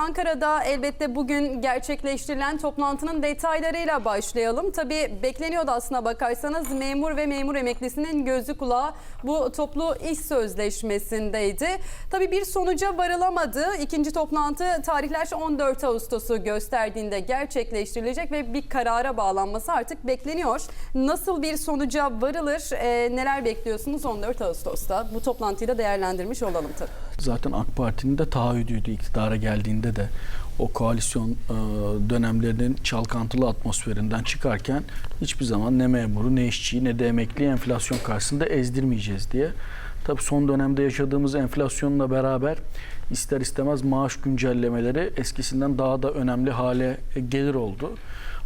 Ankara'da elbette bugün gerçekleştirilen toplantının detaylarıyla başlayalım. Tabii bekleniyordu aslına bakarsanız memur ve memur emeklisinin gözü kulağı bu toplu iş sözleşmesindeydi. Tabii bir sonuca varılamadı. İkinci toplantı tarihler 14 Ağustos'u gösterdiğinde gerçekleştirilecek ve bir karara bağlanması artık bekleniyor. Nasıl bir sonuca varılır, e, neler bekliyorsunuz 14 Ağustos'ta? Bu toplantıyı da değerlendirmiş olalım tabii. Zaten AK Parti'nin de taahhüdüydü iktidara geldiğinde de o koalisyon e, dönemlerinin çalkantılı atmosferinden çıkarken hiçbir zaman ne memuru ne işçiyi ne de emekliyi enflasyon karşısında ezdirmeyeceğiz diye. Tabii son dönemde yaşadığımız enflasyonla beraber ister istemez maaş güncellemeleri eskisinden daha da önemli hale gelir oldu.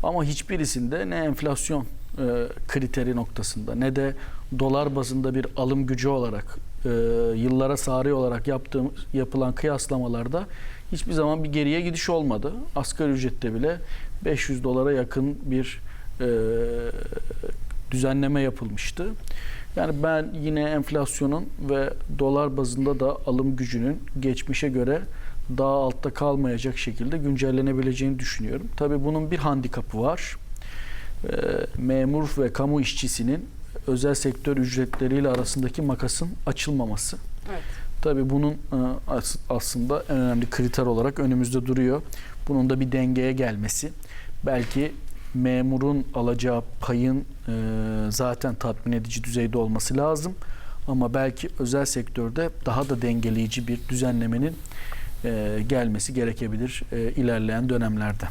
Ama hiçbirisinde ne enflasyon e, kriteri noktasında ne de dolar bazında bir alım gücü olarak e, yıllara sari olarak yaptığım yapılan kıyaslamalarda hiçbir zaman bir geriye gidiş olmadı. Asgari ücrette bile 500 dolara yakın bir e, düzenleme yapılmıştı. Yani ben yine enflasyonun ve dolar bazında da alım gücünün geçmişe göre daha altta kalmayacak şekilde güncellenebileceğini düşünüyorum. Tabii bunun bir handikapı var. E, memur ve kamu işçisinin özel sektör ücretleriyle arasındaki makasın açılmaması. Evet. Tabii bunun e, as- aslında en önemli kriter olarak önümüzde duruyor. Bunun da bir dengeye gelmesi. Belki memurun alacağı payın e, zaten tatmin edici düzeyde olması lazım. Ama belki özel sektörde daha da dengeleyici bir düzenlemenin e, gelmesi gerekebilir ilerleyen dönemlerde.